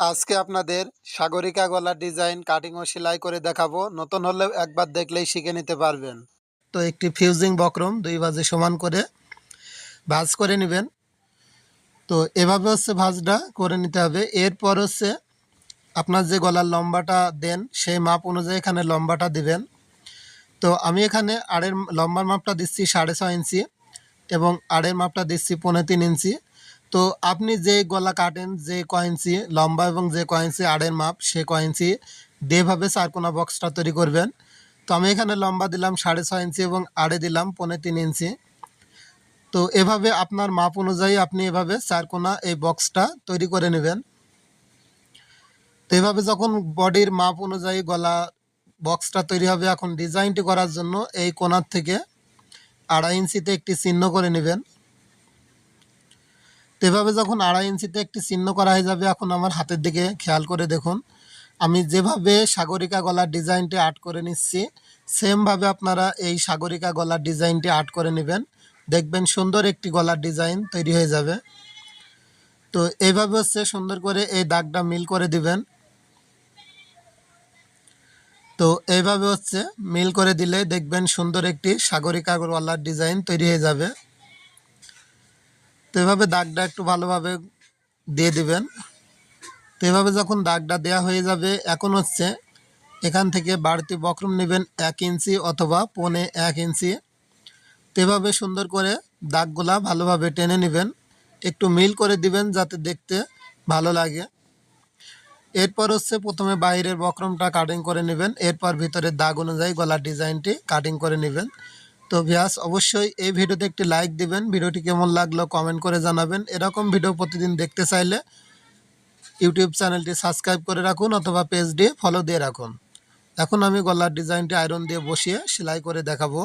আজকে আপনাদের সাগরিকা গলার ডিজাইন কাটিং ও সেলাই করে দেখাবো। নতুন হলেও একবার দেখলেই শিখে নিতে পারবেন। তো একটি ফিউজিং বক্রম দুই বাজে সমান করে ভাঁজ করে নেবেন। তো এভাবে হচ্ছে ভাঁজটা করে নিতে হবে। এরপর হচ্ছে আপনার যে গলার লম্বাটা দেন, সেই মাপ অনুযায়ী এখানে লম্বাটা দিবেন। তো আমি এখানে আড়ের লম্বার মাপটা দিচ্ছি সাড়ে ছয় ইঞ্চি এবং আড়ের মাপটা দিচ্ছি পনেরো তিন ইঞ্চি। তো আপনি যে গলা কাটেন, যে কয়েন্সি লম্বা এবং যে কয়েন্সি আড়ের মাপ, সে কয়েন্সি যেভাবে চারকোনা বক্সটা তৈরি করবেন। তো আমি এখানে লম্বা দিলাম সাড়ে ছয় ইঞ্চি এবং আড়ে দিলাম পনেরো তিন ইঞ্চি। তো এভাবে আপনার মাপ অনুযায়ী আপনি এভাবে চারকোনা এই বক্সটা তৈরি করে নেবেন। তো এভাবে যখন বডির মাপ অনুযায়ী গলা বক্সটা তৈরি হবে, এখন ডিজাইনটি করার জন্য এই কোনার থেকে আড়াই ইঞ্চিতে একটি চিহ্ন করে নেবেন। তো এভাবে যখন আড়াই ইঞ্চিতে একটি চিহ্ন করা হয়ে যাবে, এখন আমার হাতের দিকে খেয়াল করে দেখুন। আমি যেভাবে সাগরিকা গলার ডিজাইনটি আর্ট করে নিচ্ছি, সেমভাবে আপনারা এই সাগরিকা গলার ডিজাইনটি আর্ট করে নেবেন। দেখবেন সুন্দর একটি গলার ডিজাইন তৈরি হয়ে যাবে। তো এইভাবে হচ্ছে সুন্দর করে এই দাগটা মিল করে দিবেন। তো এইভাবে হচ্ছে মিল করে দিলে দেখবেন সুন্দর একটি সাগরিকা গলার ডিজাইন তৈরি হয়ে যাবে। তো এভাবে দাগটা একটু ভালোভাবে দিয়ে দিবেন। তো এভাবে যখন দাগটা দেওয়া হয়ে যাবে, এখন হচ্ছে এখান থেকে বাড়তি বক্রম নেবেন এক ইঞ্চি অথবা পনে এক ইঞ্চি। তো এভাবে সুন্দর করে দাগগুলা ভালোভাবে টেনে নেবেন। একটু মিল করে দিবেন যাতে দেখতে ভালো লাগে। এরপর হচ্ছে প্রথমে বাইরের বক্রমটা কাটিং করে নেবেন। এরপর ভিতরের দাগ অনুযায়ী গলার ডিজাইনটি কাটিং করে নেবেন। তো ভিয়াস, অবশ্যই এই ভিডিওতে একটি লাইক দিবেন। ভিডিওটি কেমন লাগল কমেন্ট করে জানাবেন। এরকম ভিডিও প্রতিদিন দেখতে চাইলে ইউটিউব চ্যানেলটি সাবস্ক্রাইব করে রাখুন অথবা পেজ ফলো দিয়ে রাখুন। এখন আমি গলার ডিজাইনটি আয়রন দিয়ে বসিয়ে সেলাই করে দেখাবো।